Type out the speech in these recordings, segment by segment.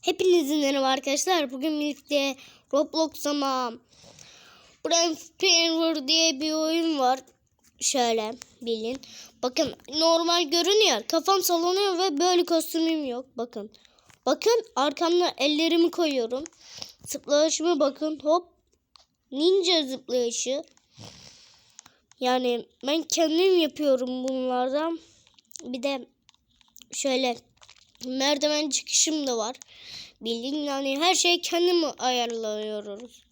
Hepinizin merhaba arkadaşlar. Bugün birlikte Roblox ama Framer diye bir oyun var. Şöyle bilin. Bakın normal görünüyor. Kafam sallanıyor ve böyle kostümüm yok. Bakın. Bakın arkamda ellerimi koyuyorum. Zıplayışıma bakın. Hop. Ninja zıplayışı. Yani ben kendim yapıyorum bunlardan. Bir de şöyle merdiven çıkışım da var. Bildiğin yani her şeyi kendim ayarlıyoruz.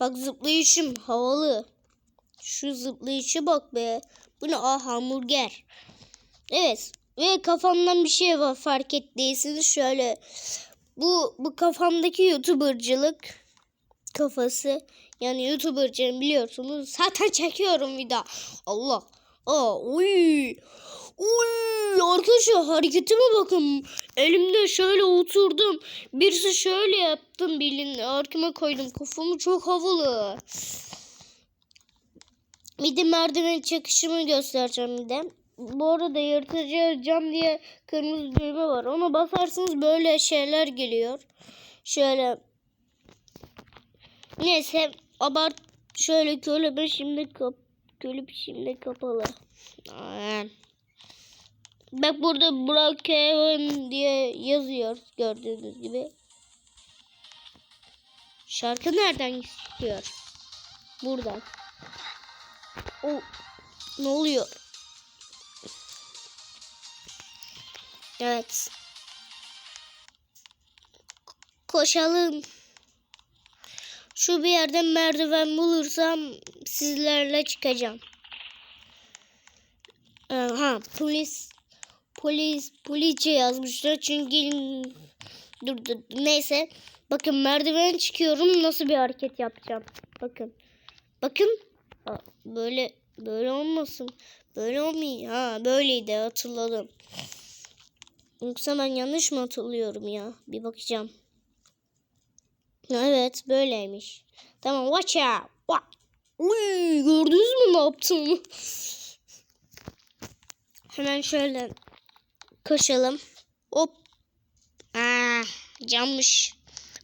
Bak zıplayışım havalı. Şu zıplayışa bak be. Bu ne? Aa hamburger. Evet. Ve kafamdan bir şey var fark ettiyseniz şöyle. Bu bu kafamdaki youtubercılık kafası. Yani youtubercıyım biliyorsunuz. Zaten çekiyorum video. Allah. Aa, uy. Uy, arkadaşlar hareketime bakın. Elimde şöyle oturdum. Birisi şöyle yaptım bilin. Arkama koydum. Kafamı çok havalı. Bir de merdiven çakışımı göstereceğim bir de. Bu arada yırtıcı cam diye kırmızı düğme var. Ona basarsınız böyle şeyler geliyor. Şöyle. Neyse abart şöyle kölebe şimdi kap kölüp şimdi kapalı. Aynen. Bak burada Brookhaven diye yazıyor gördüğünüz gibi. Şarkı nereden çıkıyor? Buradan. O ne oluyor? Evet. Koşalım. Şu bir yerden merdiven bulursam sizlerle çıkacağım. Ha polis polis polisçe yazmışlar. Çünkü dur dur neyse. Bakın merdiven çıkıyorum. Nasıl bir hareket yapacağım? Bakın. Bakın. Aa, böyle böyle olmasın. Böyle olmuyor ha böyleydi. Hatırladım. Yoksa ben yanlış mı hatırlıyorum ya? Bir bakacağım. Evet böyleymiş. Tamam watch out. Wa- Uy, gördünüz mü ne yaptığımı? Hemen şöyle koşalım. Hop. Aa, cammış.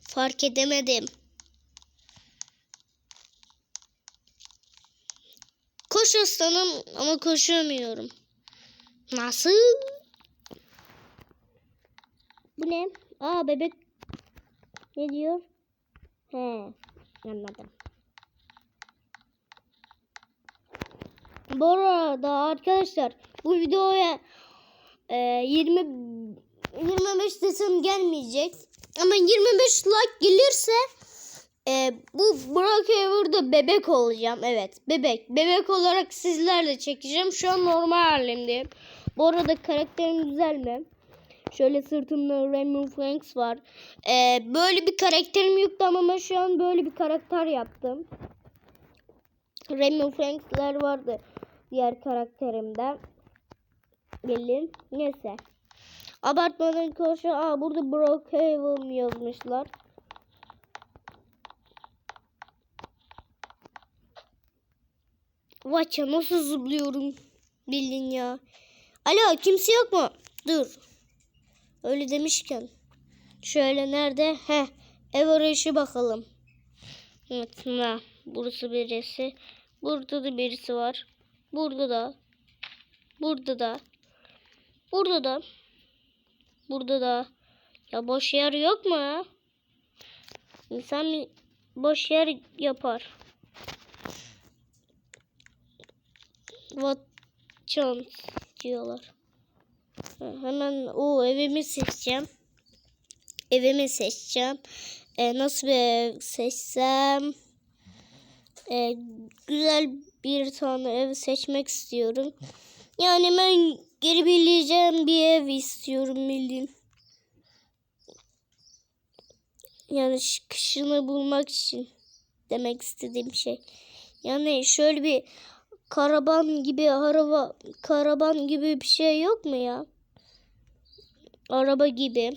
Fark edemedim. Koş aslanım ama koşamıyorum. Nasıl? Bu ne? Aa bebek. Ne diyor? He anladım. Bu arada arkadaşlar bu videoya e, 20 25 desem gelmeyecek. Ama 25 like gelirse e, bu Brookhaven'da bebek olacağım. Evet bebek. Bebek olarak sizlerle çekeceğim. Şu an normal halimdeyim. Bu arada karakterim güzel mi? Şöyle sırtımda Rainbow Franks var. E, böyle bir karakterim yoktu ama şu an böyle bir karakter yaptım. Rainbow Franks'ler vardı diğer karakterimde. Bilin. Neyse. Abartmadan koşu. Aa burada Brookhaven yazmışlar. Vaça nasıl zıplıyorum. Bilin ya. Alo kimse yok mu? Dur. Öyle demişken. Şöyle nerede? He. Ev arayışı bakalım. Evet. Ha. Burası birisi. Burada da birisi var. Burada da. Burada da. Burada da. Burada da. Ya boş yer yok mu ya? İnsan boş yer yapar. What chance diyorlar. Hemen o evimi seçeceğim. Evimi seçeceğim. E, nasıl bir ev seçsem? E, güzel bir tane ev seçmek istiyorum. Yani ben geri bileceğim bir ev istiyorum bildiğin. Yani kışını bulmak için demek istediğim şey. Yani şöyle bir karavan gibi araba karavan gibi bir şey yok mu ya? Araba gibi.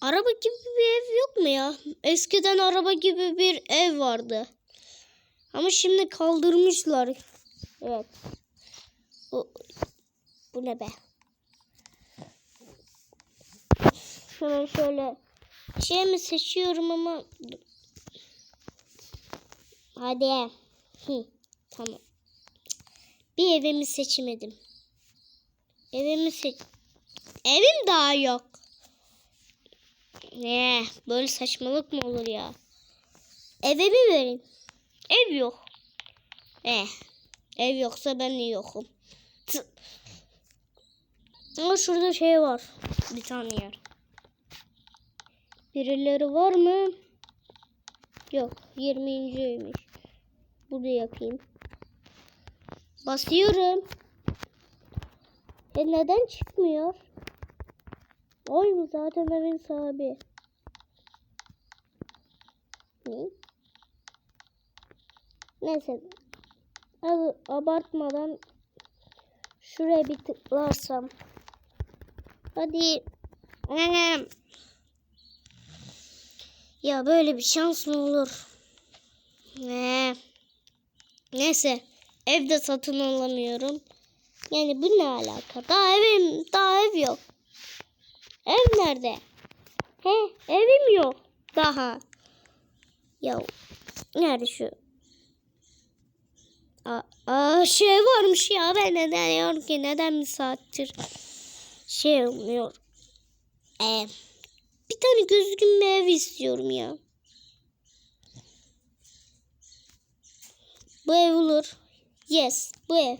Araba gibi bir ev yok mu ya? Eskiden araba gibi bir ev vardı. Ama şimdi kaldırmışlar. Evet. Bu, ne be? Şöyle şöyle. Şey mi seçiyorum ama hadi. Hı, tamam. Bir evimi seçmedim evimi seç evim daha yok. Ne? Böyle saçmalık mı olur ya? Eve mi verin. Ev yok. Eh ev yoksa ben de yokum. Tı. Ama şurada şey var bir tane yer Birileri var mı? Yok. 20.ymiş. Burada yapayım. Basıyorum. E neden çıkmıyor? Oy bu zaten evin sahibi. Ne? Neyse. Abartmadan şuraya bir tıklarsam. Hadi. Anam. Ya böyle bir şans mı olur? Ne? Neyse. Evde satın alamıyorum. Yani bu ne alaka? Daha evim, daha ev yok. Ev nerede? He, evim yok. Daha. Ya nerede şu? Aa, aa, şey varmış ya ben neden diyorum ki neden bir saattir şey olmuyor. Eee bir tane gözgün bir istiyorum ya. Bu ev olur. Yes, bu ev.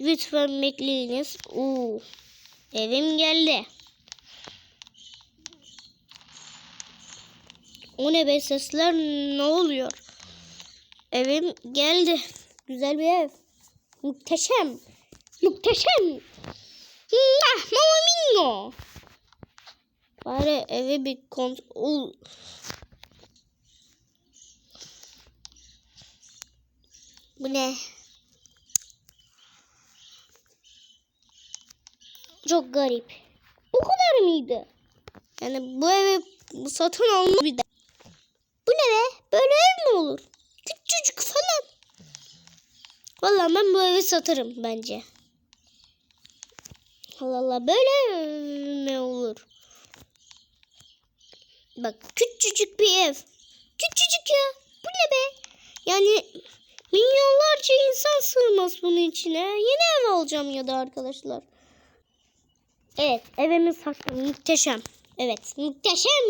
Lütfen bekleyiniz. Oo, evim geldi. O ne be sesler ne oluyor? Evim geldi. Güzel bir ev. Muhteşem. Muhteşem. Mama Mingo. Bari eve bir kontrol... Bu ne? Çok garip. Bu kadar mıydı? Yani bu evi satın alma bir de. Bu ne be? Böyle ev mi olur? Küçücük falan. Vallahi ben bu evi satırım bence. Allah Allah böyle mi olur? Bak küçücük bir ev. Küçücük ya. Bu ne be? Yani milyonlarca insan sığmaz bunun içine. Yeni ev alacağım ya da arkadaşlar. Evet evimiz saklı. Muhteşem. Evet muhteşem.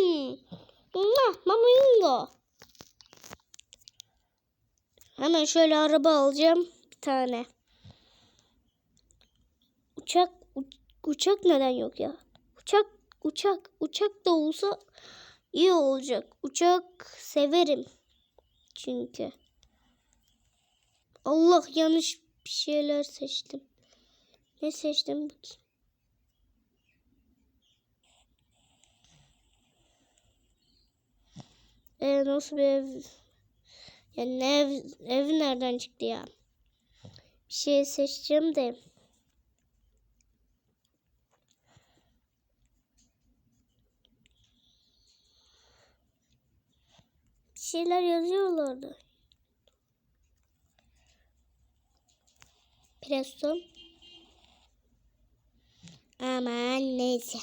Mwah, Mamingo. Hemen şöyle araba alacağım. Bir tane. Uçak uç- uçak neden yok ya? Uçak uçak uçak da olsa iyi olacak. Uçak severim. Çünkü. Allah yanlış bir şeyler seçtim. Ne seçtim bakayım. Ee, nasıl bir ev? Yani ev, ev nereden çıktı ya? Bir şey seçeceğim de. Şeyler yazıyorlardı. Preston. Aman neyse.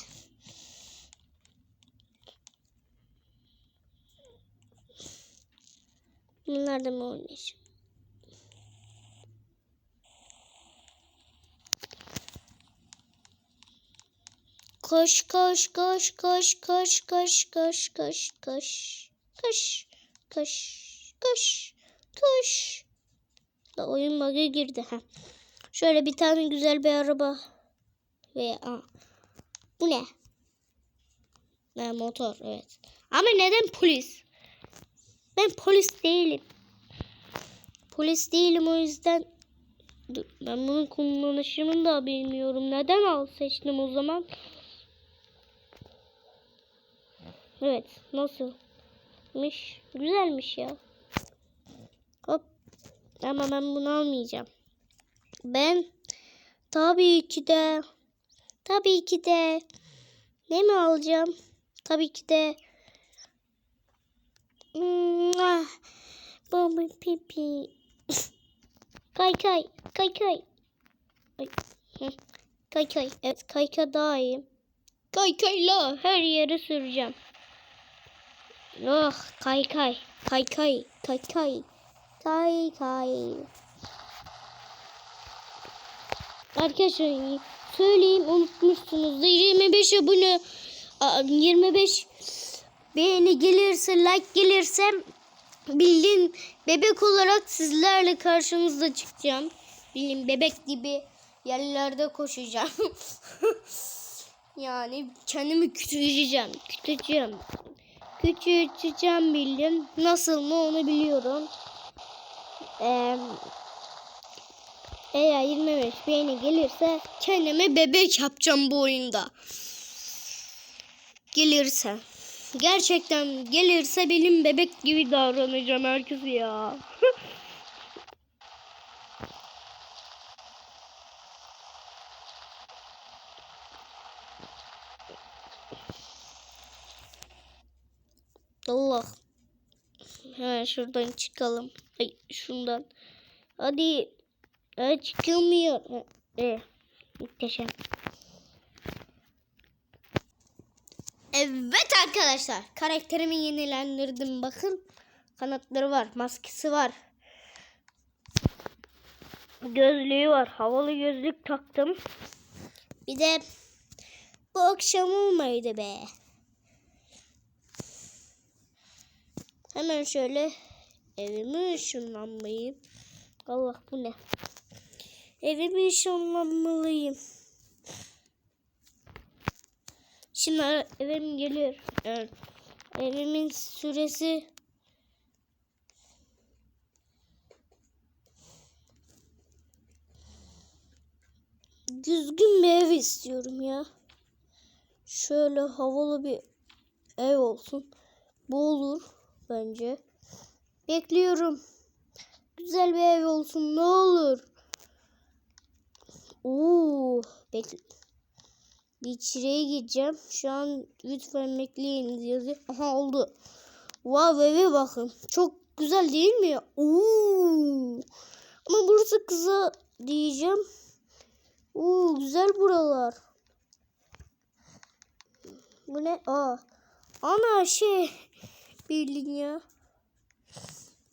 Bunlar da mı oynayacağım? Koş koş koş koş koş koş koş koş koş koş koş koş koş da oyun bug'a girdi ha. Şöyle bir tane güzel bir araba ve aa, bu ne? Ne motor evet. Ama neden polis? Ben polis değilim. Polis değilim o yüzden Dur, ben bunun kullanışını da bilmiyorum. Neden al seçtim o zaman? Evet, nasılmış? Güzelmiş ya. Hop. Ama ben bunu almayacağım. Ben tabii ki de tabii ki de ne mi alacağım? Tabii ki de. Baba pipi. kay kay kay kay. Kay kay. Evet kay kay daha iyi. Kaykayla her yere süreceğim. Oh kaykay. Kaykay. Kaykay. Kaykay. Arkadaşlar söyleyeyim unutmuşsunuz. 25 abone Aa, 25 beğeni gelirse like gelirse bildiğin bebek olarak sizlerle karşınızda çıkacağım. Bildiğin bebek gibi yerlerde koşacağım. yani kendimi küçülteceğim. Küçülteceğim. Küçülteceğim bildim. Nasıl mı onu biliyorum. Eee eğer 25 beğeni gelirse kendime bebek yapacağım bu oyunda. Gelirse. Gerçekten gelirse benim bebek gibi davranacağım herkes ya. Allah. Şuradan çıkalım. Ay şundan. Hadi. Ay çıkılmıyor. E, muhteşem. Evet arkadaşlar. Karakterimi yenilendirdim. Bakın. Kanatları var. Maskesi var. Gözlüğü var. Havalı gözlük taktım. Bir de bu akşam olmaydı be. Hemen şöyle evimi ışınlanmayayım. Allah bu ne? Evimi ışınlanmalıyım. Şimdi evim geliyor. Evet. Evimin süresi düzgün bir ev istiyorum ya. Şöyle havalı bir ev olsun. Bu olur bence. Bekliyorum. Güzel bir ev olsun ne olur. Oo, bekle. Bir içeriye gideceğim. Şu an lütfen bekleyiniz yazıyor. Aha oldu. Wow eve bakın. Çok güzel değil mi? Oo. Ama burası kıza diyeceğim. Oo güzel buralar. Bu ne? Aa. Ana şey. Bildin ya.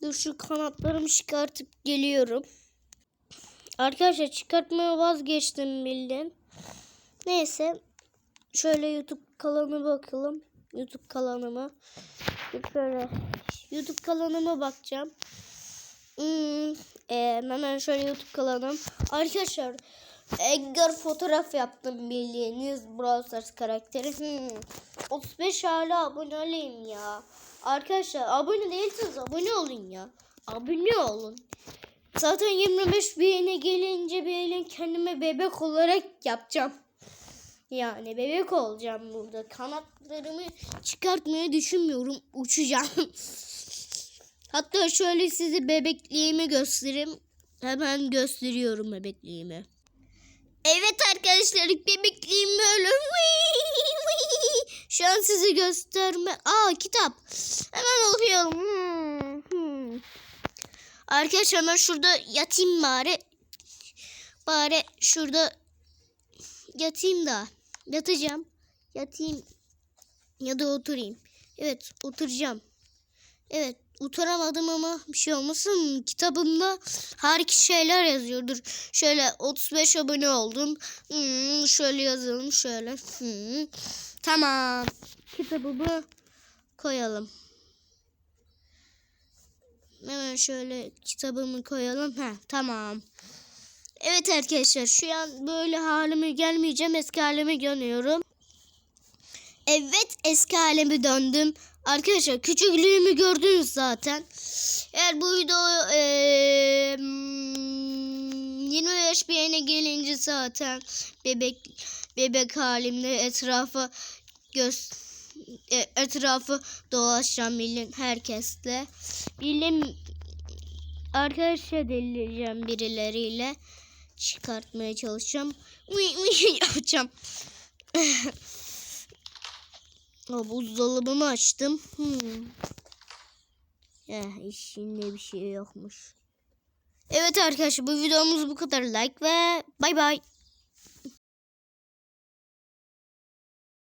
Dur şu kanatlarımı çıkartıp geliyorum. Arkadaşlar çıkartmaya vazgeçtim bildin. Neyse. Şöyle YouTube kanalına bakalım. YouTube kanalıma. Şöyle YouTube kanalıma bakacağım. Hmm, e, hemen şöyle YouTube kanalım. Arkadaşlar Edgar fotoğraf yaptım bildiğiniz Brawl Stars karakteri. Hmm, 35 hala aboneliyim ya. Arkadaşlar abone değilseniz abone olun ya. Abone olun. Zaten 25 beğeni gelince beğenin kendime bebek olarak yapacağım. Yani bebek olacağım burada. Kanatlarımı çıkartmayı düşünmüyorum. Uçacağım. Hatta şöyle size bebekliğimi göstereyim. Hemen gösteriyorum bebekliğimi. Evet arkadaşlar bebekliğim böyle. Şu an size gösterme. Aa kitap. Hemen okuyalım. Hmm, hmm. Arkadaşlar ben şurada yatayım bari. Bari şurada yatayım da. Yatacağım. Yatayım. Ya da oturayım. Evet oturacağım. Evet oturamadım ama bir şey olmasın. Kitabımda harika şeyler yazıyordur. Şöyle 35 abone oldum. Hmm, şöyle yazalım şöyle. Hmm. Tamam. Kitabımı koyalım. Hemen şöyle kitabımı koyalım. Ha tamam. Evet arkadaşlar şu an böyle halime gelmeyeceğim. Eski halime dönüyorum. Evet eski halime döndüm. Arkadaşlar küçüklüğümü gördünüz zaten. Eğer bu video e, 25 beğeni gelince zaten bebek bebek halimle etrafa göz e, etrafı dolaşacağım bilin herkesle. Bilim arkadaşlar delireceğim birileriyle çıkartmaya çalışacağım. yapacağım. o buzdolabımı açtım. Hmm. İçinde bir şey yokmuş. Evet arkadaşlar bu videomuz bu kadar. Like ve bay bay.